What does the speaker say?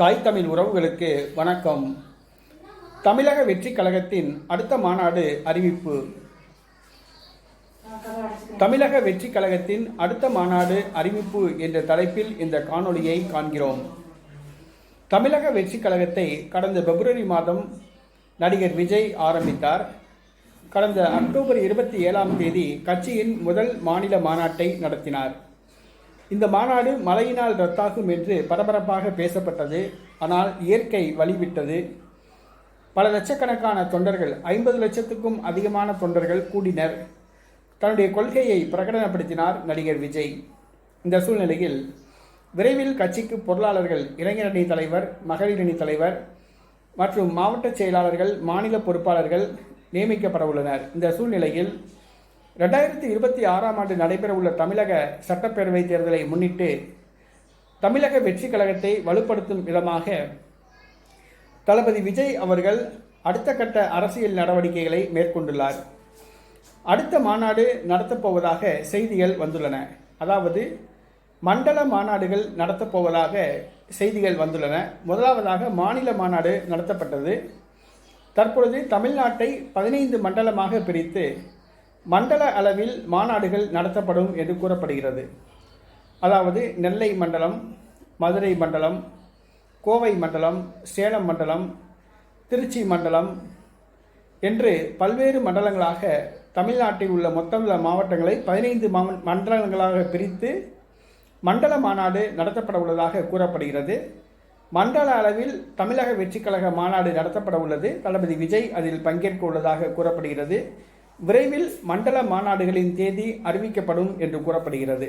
தாய் தமிழ் உறவுகளுக்கு வணக்கம். தமிழக வெற்றி கழகத்தின் அடுத்த மாநாடு அறிவிப்பு. தமிழக வெற்றி கழகத்தின் அடுத்த மாநாடு அறிவிப்பு என்ற தலைப்பில் இந்த காணொளியை காண்கிறோம். தமிழக வெற்றி கழகத்தை கடந்த பிப்ரவரி மாதம் நடிகர் விஜய் ஆரம்பித்தார். கடந்த அக்டோபர் இருபத்தி ஏழாம் தேதி கட்சியின் முதல் மாநில மாநாட்டை நடத்தினார். இந்த மாநாடு மழையினால் ரத்தாகும் என்று பரபரப்பாக பேசப்பட்டது. ஆனால் இயற்கை வழிவிட்டது. பல லட்சக்கணக்கான தொண்டர்கள் ஐம்பது லட்சத்துக்கும் அதிகமான தொண்டர்கள் கூடினர். தன்னுடைய கொள்கையை பிரகடனப்படுத்தினார் நடிகர் விஜய். இந்த சூழ்நிலையில் விரைவில் கட்சிக்கு பொருளாளர்கள் இளைஞரணி தலைவர் மகளிரணி தலைவர் மற்றும் மாவட்ட செயலாளர்கள் மாநில பொறுப்பாளர்கள் நியமிக்கப்பட உள்ளனர். இந்த சூழ்நிலையில் ரெண்டாயிரத்தி இருபத்தி ஆறாம் ஆண்டு நடைபெறவுள்ள தமிழக சட்டப்பேரவை தேர்தலை முன்னிட்டு தமிழக வெற்றி கழகத்தை வலுப்படுத்தும் விதமாக தளபதி விஜய் அவர்கள் அடுத்த கட்ட அரசியல் நடவடிக்கைகளை மேற்கொண்டுள்ளார். அடுத்த மாநாடு நடத்தப்போவதாக செய்திகள் வந்துள்ளன. அதாவது மண்டல மாநாடுகள் நடத்தப்போவதாக செய்திகள் வந்துள்ளன. முதலாவதாக மாநில மாநாடு நடத்தப்பட்டது. தற்பொழுது தமிழ்நாட்டை பதினைந்து மண்டலமாக பிரித்து மண்டல அளவில் மாநாடுகள் நடத்தப்படும் என்று கூறப்படுகிறது. அதாவது நெல்லை மண்டலம் மதுரை மண்டலம் கோவை மண்டலம் சேலம் மண்டலம் திருச்சி மண்டலம் என்று பல்வேறு மண்டலங்களாக தமிழ்நாட்டில் உள்ள மொத்தமுள்ள மாவட்டங்களை பதினைந்து மண்டலங்களாக பிரித்து மண்டல மாநாடு நடத்தப்பட உள்ளதாக கூறப்படுகிறது. மண்டல அளவில் தமிழக வெற்றிக்கழக மாநாடு நடத்தப்பட உள்ளது. தளபதி விஜய் அதில் பங்கேற்க உள்ளதாக கூறப்படுகிறது. விரைவில் மண்டல மாநாடுகளின் தேதி அறிவிக்கப்படும் என்று கூறப்படுகிறது.